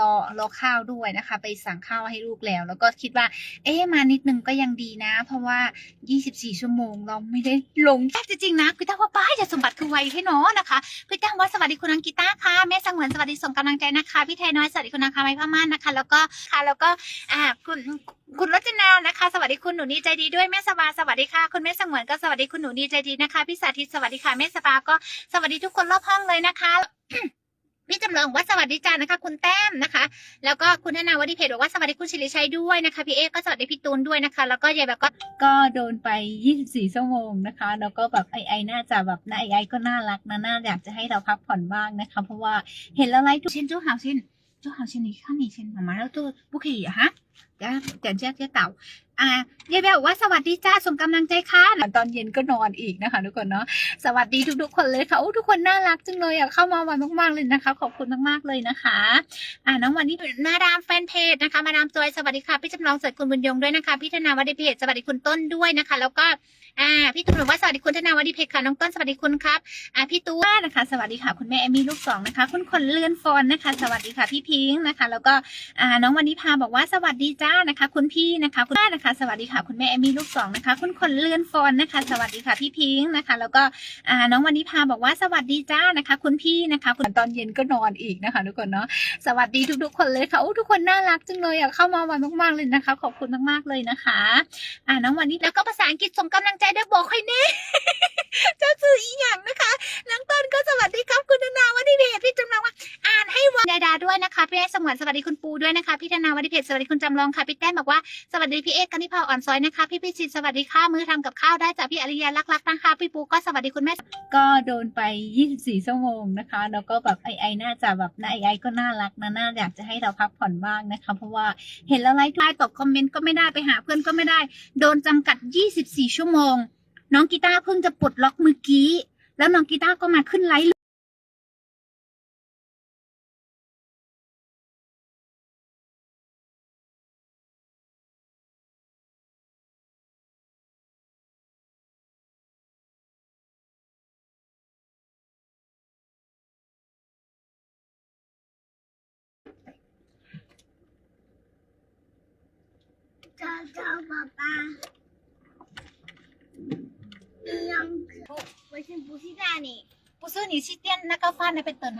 รอรอข้าวด้วยนะคะ ไปสั่งข้าวให้ลูกแล้ว แล้วก็คิดว่า เอ๊มานิดนึงก็ยังดีนะ เพราะว่า 24 ชั่วโมงเราไม่ได้ลงแต่จริงๆนะคือถ้าว่าป้ายจะสมบัติคือไวให้นาะนะคะคือจ้งว่าสวัสดีคุณอังกิต้าค่ะแม่สงวนสวัสดีส่งกำลังใจนะคะพี่ไทยน้อยสวัสดีคุณนางคาไม้พม่านนะคะ แล้วก็ค่ะแล้วก็อ่าคุณคุณรจนานะคะ สวัสดีคุณหนูนีใจดีด้วยแม่สบาสวัสดีค่ะ คุณแม่สงวนก็สวัสดีคุณหนูนีใจดีนะคะพี่สาธิตสวัสดีค่ะแม่สบาก็สวัสดีทุกคนรอบห้องเลยนะคะ พี่จำลองว่าสวัสดีจ้านะคะ คุณแต้มนะคะ แล้วก็คุณธนาวดีเพจบอกว่าสวัสดีคุณชิริชัยด้วยนะคะพี่เอกก็สวัสดีพี่ตูนด้วยนะคะ แล้วก็ยายแบบก็ก็โดนไป 24 ชั่วโมงนะคะ แล้วก็แบบไอไอน่าจะแบบน่าไอไอก็น่ารักนะน่าอยากจะให้เราพักผ่อนบ้างนะคะ เพราะว่าเห็นแล้วไลฟ์ทุกชิ้นทุกหาวชิ้นทุกหาวชิ้นนี้ข้ามีชิ้นมาแล้วตัวบุคีอะฮะ เดี๋ยวเดี๋ยวเจ๊เต่า อ่ายายแบบบอกว่าสวัสดีจ้าส่งกำลังใจค่ะตอนเย็นก็นอนอีกนะคะ ทุกคนเนาะสวัสดีทุก ๆ คนเลยค่ะโอ้ทุกคนน่ารักจังเลยอะเข้ามาวันมากๆเลยนะคะ ขอบคุณมากๆเลยนะคะ อ่าน้องวันนี้มาดามแฟนเพจนะคะมาดามจอยสวัสดีค่ะพี่จำลองสวัสดีคุณบุญยงด้วยนะคะพี่ธนาวดีเพจสวัสดีคุณต้นด้วยนะคะ แล้วก็อ่าพี่ตุ้มบอกว่าสวัสดีคุณธนาวดีเพจค่ะน้องต้นสวัสดีคุณครับอ่าพี่ตู้นะคะ สวัสดีค่ะคุณแม่เอมี่ลูกสองนะคะ คุณคนเลื่อนฟอนนะคะ สวัสดีค่ะพี่พิงค์นะคะ แล้วก็อ่าน้องวันนี้พาบอกว่าสวัสดีจ้านะคะ คุณพี่นะคะคุณป้านะคะ สวัสดีค่ะคุณแม่เอมี่ลูกสองนะคะ คุณคนเลื่อนฟอนนะคะ สวัสดีค่ะพี่พิงค์นะคะ แล้วก็น้องวันนี้พาบอกว่าสวัสดีจ้านะคะ คุณพี่นะคะคุณตอนเย็นก็นอนอีกนะคะทุกคนเนาะสวัสดีทุก ๆ คนเลยค่ะโอ้ทุกคนน่ารักจังเลยอะเข้ามาวันมากๆเลยนะคะ ขอบคุณมากๆเลยนะคะ อ่าน้องวันนี้แล้วก็ภาษาอังกฤษส่งกำลังใจด้วยบอกให้แน่ พี่แม่สมวนสวัสดีคุณปูด้วยนะคะพี่ธนาวันนี้เพจสวัสดีคุณจำลองค่ะพี่แต้มบอกว่าสวัสดีพี่เอกกันนิพาอ่อนซอยนะคะพี่พิชิตสวัสดีค่ะมือทำกับข้าวได้จากพี่อริยารักๆนะคะพี่ปูก็สวัสดีคุณแม่ก็โดนไป 24 ชั่วโมงนะคะแล้วก็แบบไอไอน่าจะแบบน่าไอไอก็น่ารักนะน่าอยากจะให้เราพักผ่อนบ้างนะคะ เพราะว่าเห็นแล้วไลฟ์ไลน์ตอบคอมเมนต์ก็ไม่ได้ไปหาเพื่อนก็ไม่ได้ โดนจำกัด 24 ชั่วโมง น้องกีตาร์เพิ่งจะปลดล็อกเมื่อกี้ แล้วน้องกีตาร์ก็มาขึ้นไลฟ์ จ้าจ้า爸爸，一样我是不是在你？ ปูซื้อหนีชิเตียนนักก็ฟันเป็นเติน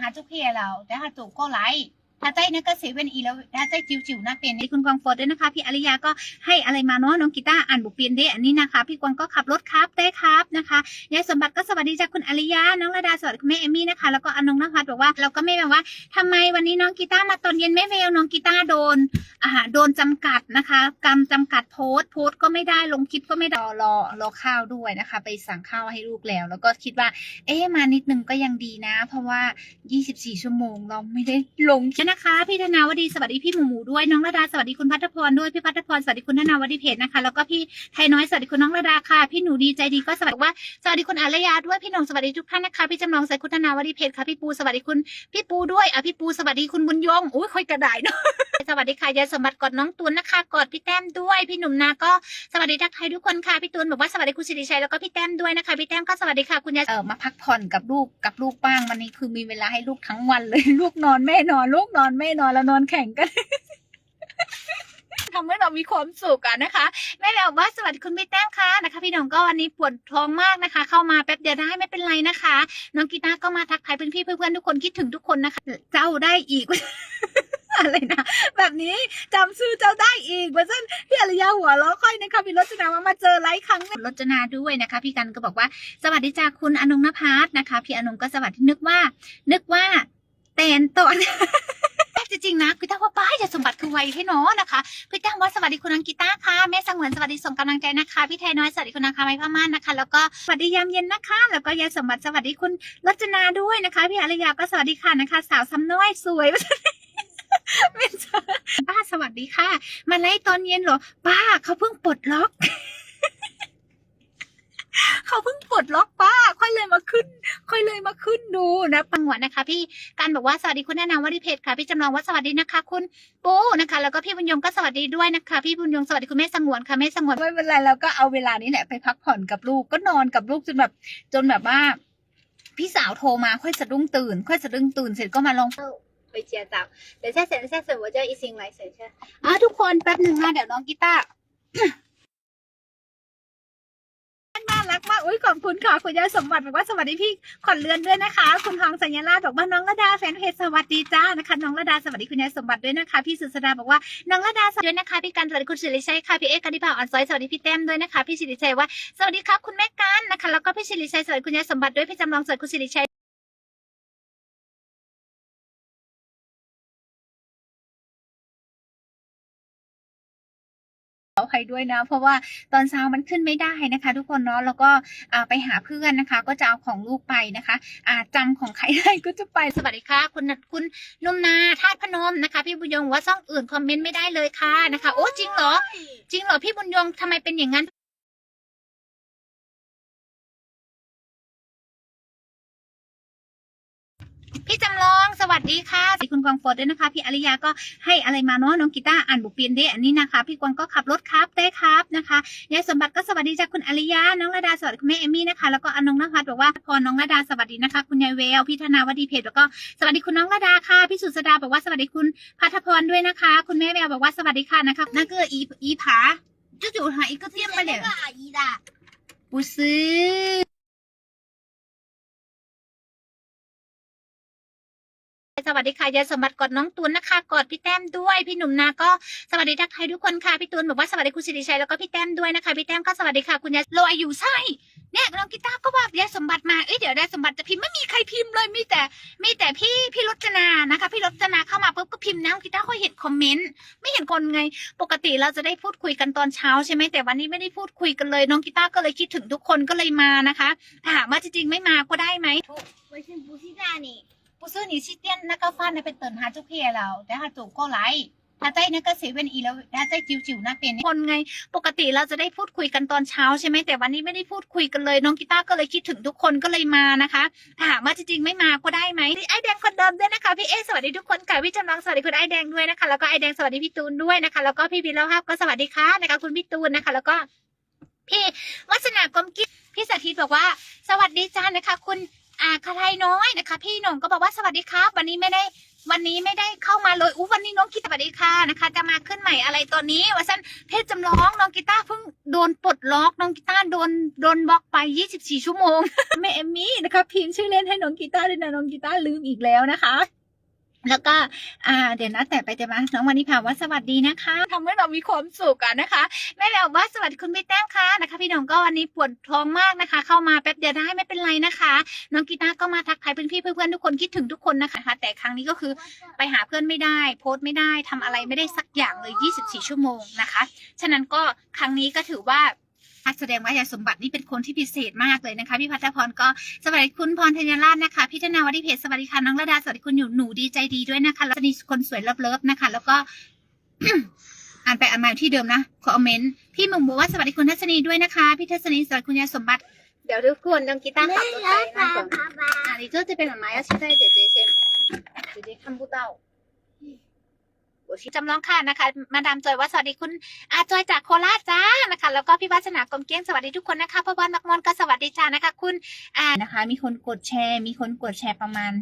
หาจุกเพียเราไลฟ์ถ้าใจนักก็เซเว่นอีแล้วถ้าใจจิ๋วจิ๋วนักเป็นนี่คุณกวางโฟร์ด้วยนะคะ พี่อริยาก็ให้อะไรมาเนาะน้องกีตาร์อ่านบุเปลี่ยนเดอันนี้นะคะ พี่กวางก็ขับรถครับได้ครับนะคะยายสมบัติก็สวัสดีจากคุณอริยาน้องระดาสวัสดีคุณแม่เอมี่นะคะแล้วก็อนงนภัสบอกว่าเราก็ไม่แบบว่าทำไมวันนี้น้องกีตาร์มาตอนเย็นไม่เวลน้องกีตาร์โดนอ่าโดนจำกัดนะคะกรรมจำกัดโพสต์โพสต์ก็ไม่ได้ลงคลิปก็ไม่ได้รอรอรอข้าวด้วยนะคะ ไปสั่งข้าวให้ลูกแล้ว แล้วก็คิดว่า เอ๊ะมานิดนึงก็ยังดีนะ เพราะว่า 24 ชั่วโมงเราไม่ได้ลงนะคะ พี่ธนาวดีสวัสดีพี่หมูหมูด้วยน้องระดาสวัสดีคุณพัฒพรด้วยพี่พัฒพรสวัสดีคุณธนาวดีเพจนะคะแล้วก็พี่ไทยน้อยสวัสดีคุณน้องระดาค่ะพี่หนูดีใจดีก็สวัสดีว่าสวัสดีคุณอารยาด้วยพี่หนงสวัสดีทุกท่านนะคะพี่จำลองสวัสดีคุณธนาวดีเพจค่ะพี่ปูสวัสดีคุณพี่ปูด้วยอะพี่ปูสวัสดีคุณบุญยงอุ้ยค่อยกระไดเนาะสวัสดีค่ะยายสมบัติกอดน้องตูนนะคะกอดพี่แต้มด้วยพี่หนุ่มนาก็สวัสดีทักทายทุกคนค่ะพี่ตูนบอกว่าสวัสดีคุณสิริชัยแล้วก็พี่แต้มด้วยนะคะพี่แต้มก็สวัสดีค่ะคุณยายเออมาพักผ่อนกับลูกกับลูกบ้างวันนี้คือมีเวลาให้ลูกทั้งวันเลย ลูกนอนแม่นอนลูกนนอนแม่นอนแล้วนอนแข่งกันทำให้เรามีความสุขอะนะคะแม่แบบว่าสวัสดีคุณพี่แต้มค่ะนะคะ พี่น้องก็วันนี้ปวดท้องมากนะคะ เข้ามาแป๊บเดียวได้ไม่เป็นไรนะคะ น้องกีตาร์ก็มาทักทายเพื่อนพี่เพื่อนๆทุกคนคิดถึงทุกคนนะคะ เจ้าได้อีกอะไรนะแบบนี้จำชื่อเจ้าได้อีกเวอร์ชันพี่อริยาหัวเราะค่อยนะคะพี่รจนามามาเจอไลฟ์ครั้งนึ่งรจนาด้วยนะคะ พี่กันก็บอกว่าสวัสดีจ้าคุณอนงนภัสนะคะ พี่อนงก็สวัสดีนึกว่า นึกว่าแตนตอน ริงๆนะคือถ้าว่าป้าจะสมบัติคือไวให้เนาะนะคะพี่จ้างว่าสวัสดีคุณอังกิต้าค่ะแม่สังวนสวัสดีส่งกำลังใจนะคะพี่ไทยน้อยสวัสดีคุณนาคาไม้พม่านนะคะ แล้วก็สวัสดียามเย็นนะคะ แล้วก็ยายสมบัติสวัสดีคุณรจนาด้วยนะคะพี่อารยาก็สวัสดีค่ะนะคะ สาวซ้ำน้อยสวยป้าสวัสดีค่ะ มาไล่ตอนเย็นเหรอ ป้าเขาเพิ่งปลดล็อก เขาเพิ่งปลดล็อกป้า ค่อยเลยมาขึ้น ค่อยเลยมาขึ้นดูนะปังหวะนะคะ พี่การบอกว่าสวัสดีคุณแนะนำว่าที่เพจค่ะ พี่จำลองว่าสวัสดีนะคะ คุณปูนะคะ แล้วก็พี่บุญยงก็สวัสดีด้วยนะคะ พี่บุญยงสวัสดีคุณแม่สงวนค่ะแม่สงวนไม่เป็นไรเราก็เอาเวลานี้แหละไปพักผ่อนกับลูกก็นอนกับลูกจนแบบ จนแบบว่า พี่สาวโทรมาค่อยสะดุ้งตื่น ค่อยสะดุ้งตื่นเสร็จก็มาลองไปเจียจับเดี๋ยวแช่เสร็จแช่เสร็จว่าจะอีซิงไลเสร็จใช่อะทุกคนแป๊บหนึ่งนะเดี๋ยวน้องกีตาร์ น่ารักมากอุ้ยขอบคุณค่ะคุณยายสมบัติบอกว่าสวัสดีพี่ขอนเรือนด้วยนะคะ คุณทองสัญลักษณ์บอกว่าน้องระดาแฟนเพจสวัสดีจ้านะคะน้องระดาสวัสดีคุณยายสมบัติด้วยนะคะพี่สุสดาบอกว่าน้องระดาสวัสดีนะคะพี่กันสวัสดีคุณสิริชัยค่ะพี่เอกกันดิบาอ่อนซอยสวัสดีพี่แต้มด้วยนะคะพี่สิริชัยว่าสวัสดีครับคุณแม่กันนะคะแล้วก็พี่สิริชัยสวัสดีคุณยายสมบัติด้วยพี่จำลองสวัสดีคุณสิริชัย ออภัยด้วยนะ เพราะว่าตอนเช้ามันขึ้นไม่ได้นะคะ ทุกคนเนาะแล้วก็ไปหาเพื่อนนะคะ ก็จะเอาของลูกไปนะคะอ่าจำของใครได้ก็จะไปสวัสดีค่ะ คุณคุณนุ่มนาธาตุพนมนะคะ พี่บุญยงว่าซ่องอื่นคอมเมนต์ไม่ได้เลยค่ะนะคะ โอ้จริงเหรอ จริงเหรอพี่บุญยงทำไมเป็นอย่างนั้น พี่จำลองสวัสดีค่ะสีคุณกวางโฟดด้วยนะคะ พี่อริยาก็ให้อะไรมาเนาะน้องกีตาร์อ่านบุปเปียนเดอันนี้นะคะ พี่กวางก็ขับรถครับได้ครับนะคะยายสมบัติก็สวัสดีจากคุณอริยาน้องระดาสวัสดีคุณแม่เอมี่นะคะแล้วก็อานงนภัสบอกว่าพอน้องระดาสวัสดีนะคะ คุณยายเวลพี่ธนาวดีเพจแล้วก็สวัสดีคุณน้องระดาค่ะพี่สุสดาบอกว่าสวัสดีคุณพัทพรด้วยนะคะ คุณแม่แววบอกว่าสวัสดีค่ะนะคะนั่นคืออีอีผาจู่ๆหายก็เที่ยมไปเลย不是。 สวัสดีค่ะยายสมบัติกอดน้องตูนนะคะกอดพี่แต้มด้วยพี่หนุ่มนาก็สวัสดีทักทายทุกคนค่ะพี่ตูนบอกว่าสวัสดีคุณสิริชัยแล้วก็พี่แต้มด้วยนะคะพี่แต้มก็สวัสดีค่ะคุณยายโลอายุใช่เนี่ยน้องกีตาร์ก็ว่ายายสมบัติมาเอ้ยเดี๋ยวยายสมบัติจะพิมพ์ไม่มีใครพิมพ์เลยมีแต่มีแต่พี่พี่รจนานะคะ พี่รจนาเข้ามาปุ๊บก็พิมพ์นะน้องกีตาร์ก็เห็นคอมเมนต์ไม่เห็นคนไง ปกติเราจะได้พูดคุยกันตอนเช้าใช่ไหมแต่วันนี้ไม่ได้พูดคุยกันเลย น้องกีตาร์ก็เลยคิดถึงทุกคนก็เลยมานะคะถามว่าจริงๆไม่มาก็ได้ไหม 微信不是在你， 不是你去店那个饭那边等他就可以了等他走过来他在那个เซเว่นอีแล้ว他在จิ๋วจิ๋ว那边คนไง ปกติเราจะได้พูดคุยกันตอนเช้าใช่ไหมแต่วันนี้ไม่ได้พูดคุยกันเลย น้องกีตาร์ก็เลยคิดถึงทุกคนก็เลยมานะคะถามว่าจริงๆไม่มาก็ได้ไหมไอแดงคนเดิมด้วยนะคะพี่เอสวัสดีทุกคนค่ะพี่จำลองสวัสดีคุณไอแดงด้วยนะคะ แล้วก็ไอแดงสวัสดีพี่ตูนด้วยนะคะ แล้วก็พี่บิลแล้วครับก็สวัสดีค่ะนะคะ คุณพี่ตูนนะคะ แล้วก็ พี่วัฒนากรมกิจพี่สาธิตบอกว่า สวัสดีจ้านะคะ คุณ อาคาไทยน้อยนะคะ พี่หนุ่มก็บอกว่าสวัสดีครับ วันนี้ไม่ได้วันนี้ไม่ได้เข้ามาเลยอู้วันนี้น้องกีตาร์สวัสดีค่ะนะคะ จะมาขึ้นใหม่อะไรตอนนี้ว่าสั้นเพจจำลองน้องกีตาร์เพิ่งโดนปลดล็อกน้องกีตาร์โดนโดนบล็อกไป 24 ชั่วโมงแม่เอมมี่นะคะพิมพ์ชื่อเล่นให้น้องกีตาร์ด้วยนะน้องกีตาร์ลืมอีกแล้วนะคะ แล้วก็อ่าเดี๋ยวนะแต่ไปแต่มาน้องวันนี้พาว่าสวัสดีนะคะทำให้เรามีความสุขกันนะคะแม่แววว่าสวัสดีคุณพี่แต้มค่ะนะคะ พี่หน้องก็วันนี้ปวดท้องมากนะคะ เข้ามาแป๊บเดียวได้ไม่เป็นไรนะคะ น้องกีตาร์ก็มาทักทายเพื่อนพี่เพื่อนๆทุกคนคิดถึงทุกคนนะคะ แต่ครั้งนี้ก็คือไปหาเพื่อนไม่ได้ โพสต์ไม่ได้ทำอะไรไม่ได้สักอย่างเลย 24 ชั่วโมงนะคะ ฉะนั้นก็ครั้งนี้ก็ถือว่า แสดงว่ายายสมบัตินี่เป็นคนที่พิเศษมากเลยนะคะพี่พัฒพรก็สวัสดีคุณพรธัญราชนะคะพี่ธนาวดีเพจสวัสดีค่ะน้องระดาสวัสดีคุณอยู่หนูดีใจดีด้วยนะคะแล้วนี่คนสวยเลิฟๆนะคะ แล้วก็อ่านไปอ่านมาที่เดิมนะคอมเมนต์พี่มุงบอกว่าสวัสดีคุณทัศนีด้วยนะคะ พี่ทัศนีสวัสดีคุณยายสมบัติ เดี๋ยวทุกคนน้องกีตาร์ขับรถไปนั่งก่อนนี้ก็จะเป็นหมายอาชีพได้เดี๋ยวเจ๊เชมเดี๋ยวเจ๊ทำบูเต้า จำลองค่ะนะคะ มาดามจอยว่าสวัสดีคุณอาจอยจากโคราชจ้านะคะ แล้วก็พี่วัฒนากรมเกี้ยงสวัสดีทุกคนนะคะพ่อบ้านมักมอนก็สวัสดีจ้านะคะ คุณอ่านะคะ มีคนกดแชร์ มีคนกดแชร์ประมาณ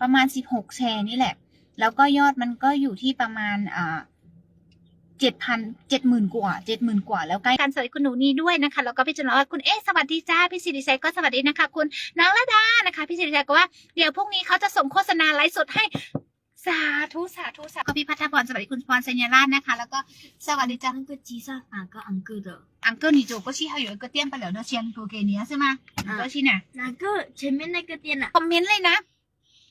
ประมาณสิบหกแชร์นี่แหละ แล้วก็ยอดมันก็อยู่ที่ประมาณอ่าเจ็ดพันเจ็ดหมื่นกว่าเจ็ดหมื่นกว่าแล้วใกล้กันสวัสดีคุณหนูนีด้วยนะคะแล้วก็พี่จำลองว่าคุณเอ๊สวัสดีจ้าพี่สิริชัยก็สวัสดีนะคะ คุณน้องระดานะคะ พี่สิริชัยก็ว่าเดี๋ยวพรุ่งนี้เขาจะส่งโฆษณาไลฟ์สดให้ สาธุสาธุสาธุก็พี่พัฒพรสวัสดีคุณพรสัญญาราชนะคะ แล้วก็สวัสดีจ้า 那个机上哪个昂哥的？อังเกิล你走过去还有一个电不了的先给给你是吗你过去呢哪个？前面那个店呢？ คอมเมนต์เลยนะ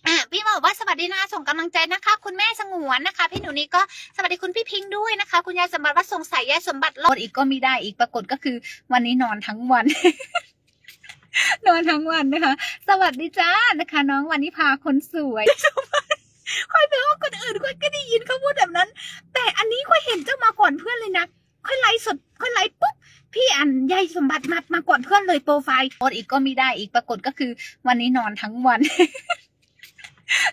อ่ะพี่บอกว่าสวัสดีนะส่งกำลังใจนะคะ คุณแม่สงวนนะคะ พี่หนูนี่ก็สวัสดีคุณพี่พิงค์ด้วยนะคะ คุณยายสมบัติว่าสงสัยยายสมบัติรอดอีกก็มีได้อีกปรากฏก็คือ วันนี้นอนทั้งวัน นอนทั้งวันนะคะ สวัสดีจ้านะคะ น้องวันนี้พาคนสวย ค่อยไปว่าคนอื่นค่อยก็ได้ยินเขาพูดแบบนั้น แต่อันนี้ค่อยเห็นเจ้ามาก่อนเพื่อนเลยนะค่อยไลฟ์สดค่อยไลฟ์ปุ๊บพี่อันยายสมบัติมามาก่อนเพื่อนเลยโปรไฟล์โพสอีกก็ไม่ได้อีกปรากฏก็คือ วันนี้นอนทั้งวัน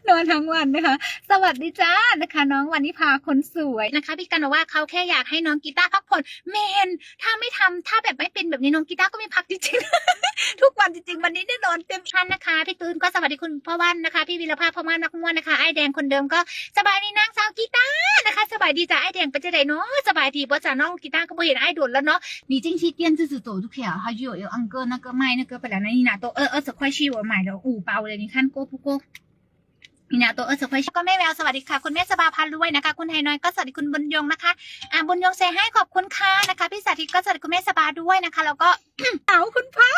นอนทั้งวันนะคะ สวัสดีจ้านะคะ น้องวันนิพาคนสวยนะคะ พี่กันบอกว่าเขาแค่อยากให้น้องกีตาร์พักผ่อนเมน ถ้าไม่ทำถ้าแบบไม่เป็นแบบนี้น้องกีตาร์ก็ไม่พักจริงๆ ทุกวันจริงๆ วันนี้ได้นอนเต็มชั้นนะคะพี่ตูนก็สวัสดีคุณพ่อวันนะคะ พี่วีรภาพพ่อมานนักม้วนนะคะไอแดงคนเดิมก็สบายดีนางสาวกีตาร์นะคะ สบายดีจ้าไอแดงเป็นจะไดเนาะสบายดีเพราะจ้าน้องกีตาร์ก็บ่เห็นไอโดนแล้วเนาะ你近期电子纸走就可以了，它就有有按个那个卖那个本来那一拿都二二十块去，我买了五包了，你看够不够？ มีนาตัวเออสควอยก็แม่แววสวัสดีค่ะ คุณแม่สบาพันด้วยนะคะ คุณไฮน้อยก็สวัสดีคุณบุญยงนะคะอ่าบุญยงเซให้ขอบคุณค่ะนะคะ พี่สาธิตก็สวัสดีคุณแม่สบาด้วยนะคะ แล้วก็เต๋าคุณพระ